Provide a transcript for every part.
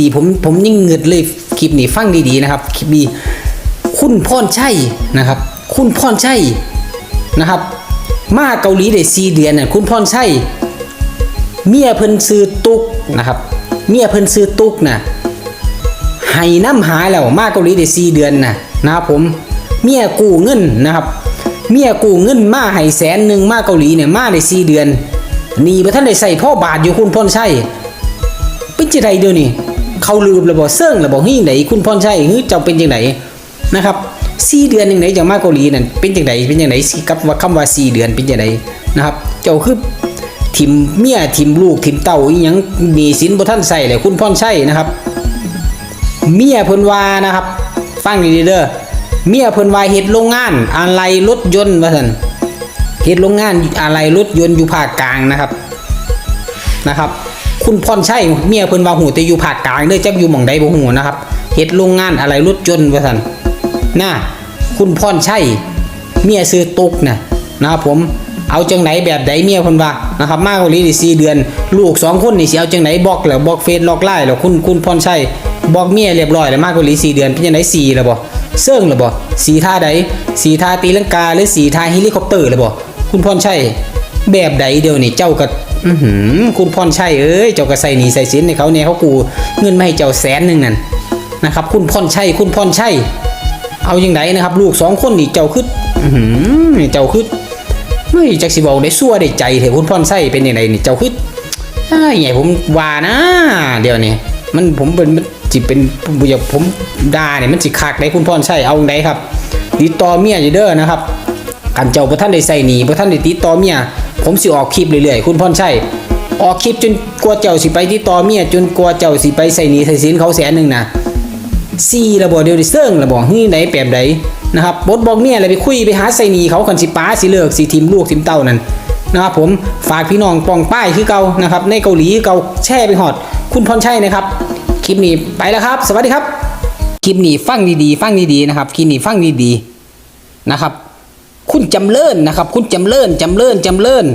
ดีๆ ผมผมยิ่งเงืดเลยคลิปนี้ฟังดีๆนะครับคลิปนี้คุณพรชัยนะครับ คุณพรชัยนะครับ มาเกาหลีได้สี่เดือนน่ะคุณพรชัยเมียเพิ่นซื้อตุกนะครับ เมียเพิ่นซื้อตุกน่ะให้น้ำหาแล้วมาเกาหลีได้สี่เดือนนะนะครับผมเมียกู้เงินนะครับ เมียกู้เงินมาให้แสนหนึ่งมาเกาหลีเนี่ยมาได้สี่เดือนหนี่บ่ท่านได้ใส่พ่อบาทอยู่คุณพรชัยเป็นจังไดเดียวนี่ เขาลืมระบอกเซิ่งระบอกฮี่ไหนคุณพรชัยฮือเจ้าเป็นจังไดนะครับสี่เดือนยังไงจะมาเกาหลีนั่นเป็นจังไดเป็นจังไดสิกับว่าคำว่าสี่เดือนเป็นจังไดนะครับ เจ้าคือทิมเมียทิมลูกทิมเต้าอีหยังมีสินบ่ท่านใส่เลยคุณพรชัยนะครับ เมียเพิ่นว่านะครับ ฟังดีๆเด้อเมียเพิ่นว่าเฮ็ดโรงงานอะไรรถยนต์ว่าซั่นเฮ็ดโรงงานอะไรรถยนต์อยู่ภาคกลางนะครับนะครับ คุณพรชัยเมียเพิ่นว่าหูแต่อยู่ภาคกลางเด้อจักอยู่หม่องใดบ่ฮู้นะครับเฮ็ดโรงงานอะไรรถยนว่าซั่นน่ะคุณพรชัยเมียซื้อตุกน่ะนะครับผมเอาจังไหนแบบใดเมียเพิ่นว่านะครับมาเกาหลีได้4เดือน ลูกสองคนนี่สิเอาจังไหนบอกแล้วบอกเฟซล็อกไลน์แล้วคุณคุณพรชัยบอกเมียเรียบร้อยแล้วมาเกาหลี4เดือนเป็นจังได4แล้วบ่เซิ่งแล้วบ่สีท่าใดสีท่าตีลังกาหรือสีท่าเฮลิคอปเตอร์แล้วบ่คุณพรชัยแบบใดเดียวนี่เจ้าก็ อือหือคุณพรชัยเอ้ยเจ้าก็ใส่หนีใส่สินในเขาเนี่ยเขากูเงินมาให้เจ้าแสนหนึ่งนั่นนะครับ คุณพรชัยคุณพรชัยเอาอย่างไรนะครับ ลูกสองคนนี่เจ้าคืออือหือเจ้าคือไม่จักสิบอกได้ซั่วได้ใจเถอะคุณพรชัยเป็นยังไงนี่เจ้าคือไอ้ไงผมว่านะ เดี๋ยวนี้มันผมเป็นจิเป็นอย่าผมด่าเนี่ยมันจิคักได้คุณพรชัยเอาอย่างไรครับติดต่อเมียอยู่เด้อนะครับกันเจ้าพระท่านได้ใส่หนีพระท่านได้ติดต่อเมีย ผมสิออกคลิปเรื่อยๆ คุณพรชัยออกคลิปจนกลัวเจ้าสิไปติดต่อเมียจนกลัวเจ้าสิไปใส่หนีใส่สินเขาแสนหนึ่งนะซีระบอเดียวดิเซิงระบอกฮื้อไหนแปบใดนะครับบดบอกเมียอะไรไปคุยไปหาใส่หนีเขาคนสิป้าสิเลิกสิทิมลูกทิมเต้านั่นนะครับผมฝากพี่น้องปองป้ายคือเก่านะครับในเกาหลีเก่าแช่ไปหอด คุณพรชัยนะครับ คลิปนี้ไปแล้วครับ สวัสดีครับ คลิปนี้ฟังดีๆ ฟังดีๆนะครับคลิปนี้ฟังดีๆนะครับ คุณจำเริญนะครับ คุณจำเริญจำเริญจำเริญ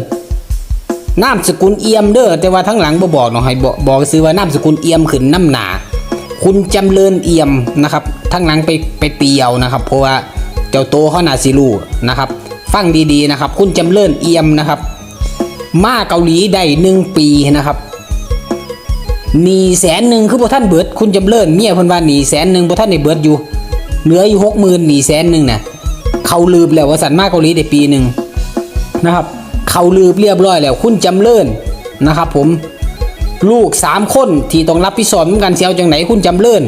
นามสกุลเอียมเด้อแต่ว่าทั้งหลังบ่บอกเนาะให้บอกบอกซื้อว่านามสกุลเอียมขึ้นน้ำหนา คุณจำเริญเอียมนะครับ ทั้งหลังไปไปเตียวนะครับ เพราะว่าเจ้าโตเขาหนาซิลูนะครับ ฟังดีๆนะครับ คุณจำเริญเอียมนะครับ มาเกาหลีได้หนึ่งปีนะครับหนีแสนหนึ่งคือพวกท่านเบิด คุณจำเริญเมียเพิ่นว่าหนีแสนหนึ่งพวกท่านได้เบิดอยู่ เหลืออยู่หกหมื่นหนีแสนหนึ่งน่ะ เขาลืมแล้วว่าสันมาเกาหลีได้ปีหนึ่งนะครับ เขาลืมเรียบร้อยแล้วคุณจำเริญนะครับ ผมลูกสามคนที่ต้องรับผิดชอบเหมือนกันเสียวจังไหนคุณจำเริญ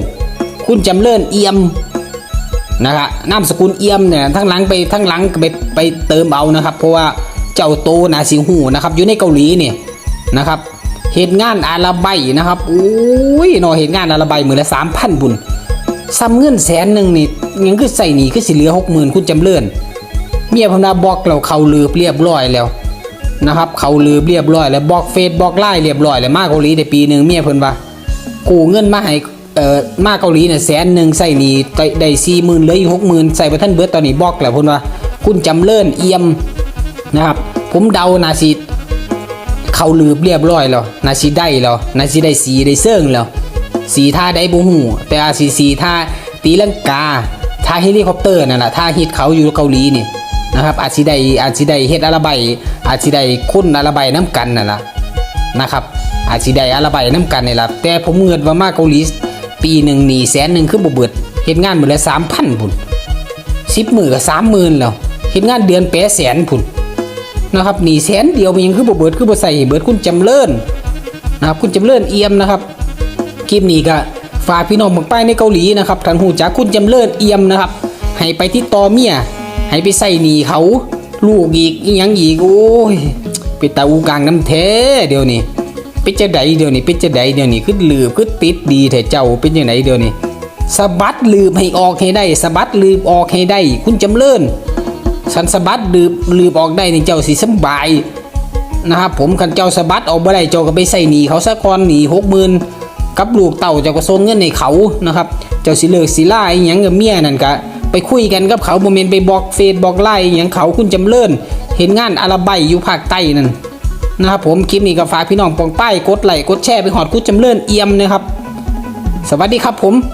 คุณจำเริญเอี่ยมนะครับนามสกุลเอี่ยมเนี่ยทั้งหลังไปทั้งหลังไปไปเติมเอานะครับ เพราะว่าเจ้าโตนาสิงหูนะครับ อยู่ในเกาหลีเนี่ยนะครับเหตุงานอาราไบนะครับโอ้ยนอเหตุงานอาราไบมือละสามพันบุญ ซ้ำเงินแสนหนึ่งนี่ยังคือใส่หนีคือสิเหลือหกหมื่นคุณจำเลื่อนเมียพนาบอกเราเขาลืบเรียบร้อยแล้วนะครับเขาลืบเรียบร้อยแล้วบอกเฟซบอกไล่เรียบร้อยแล้วมาเกาหลีได้ปีหนึ่งเมียเพิ่นว่ากู้เงินมาให้เอ่อมาเกาหลีเนี่ยแสนหนึ่งใส่หนีได้สี่หมื่นเหลืออยู่หกหมื่นใส่ไปท่านเบิร์ตตอนนี้บอกแล้วเพิ่นว่า คุณจำเลื่อนเอี่ยมนะครับ ผมเดานาสิเขาลืบเรียบร้อยแล้วนาสิได้แล้วนาสิได้สีได้เซิ่งแล้ว สีท่าได้บูหูแต่อาสีสีท่าตีลังกาท่าเฮลิคอปเตอร์นั่นแหละท่าฮิตเขาอยู่เกาหลีนี่นะครับอาจสิไดอาจสิไดเฮ็ดอาราไบอาจสิไดคุ้นอาราไบน้ำกันนั่นแหละนะครับอาจสิไดอาราไบน้ำกันนี่แหละแต่ผมเงินว่ามาเกาหลีปีหนึ่งหนีแสนหนึ่งคือบ่เบิดเฮ็ดงานหมดล้วสามพันพุ่นสิบหมื่นกับสามหมื่นแล้วเฮ็ดงานเดือนแปดแสนพุ่นนะครับหนีแสนเดียวมันยังคือบ่เบิดคือบ่ใส่เบิดคุณจำเลินนะครับคุณจำเลินเอี่ยมนะครับ คลิปนี้ก็ฝากพี่น้องบางป้ายในเกาหลีนะครับทางหูจักคุณจำเลิศเอี่ยมนะครับ ให้ไปที่ตอเมีย ให้ไปใส่หนีเขา ลูกอีกอีหยังอีกโอ้ยไปตาอูกลางน้ำแท้เดี๋ยวนี้เป็นจะไดเดี๋ยวนี้เป็นจะไดเดี๋ยวนี้คือลืบคือติดดีแต่เจ้าเป็นยังไงเดี๋ยวนี้สะบัดลืบให้ออกให้ได้สะบัดลืบออกให้ได้ คุณจำเลิศสันสะบัดลืบลืบออกได้ในเจ้าสิสบายนะครับผมคันเจ้าสะบัดออกบ่ได้เจ้าก็ไปใส่หนีเขาซะก่อนหนีหกหมื่น กับลูกเต่าเจ้าก็ส่งเงินให้เขานะครับ เจ้าสิเลิกสิล่าอหยังกับเมียนั่นก็ไปคุยกันกับเขาโมเมนต์ไปบอกเฟซบอกไลน์อย่างเขาคุณจำเริญเห็นงานอาราบัยอยู่ภาคใต้นั่นนะครับผมคลิปนี้ก็ฝากพี่น้องปองป้ายกดไลค์กดแชร์ไปหอดคุณจำเริญเอี่ยมนะครับ สวัสดีครับผม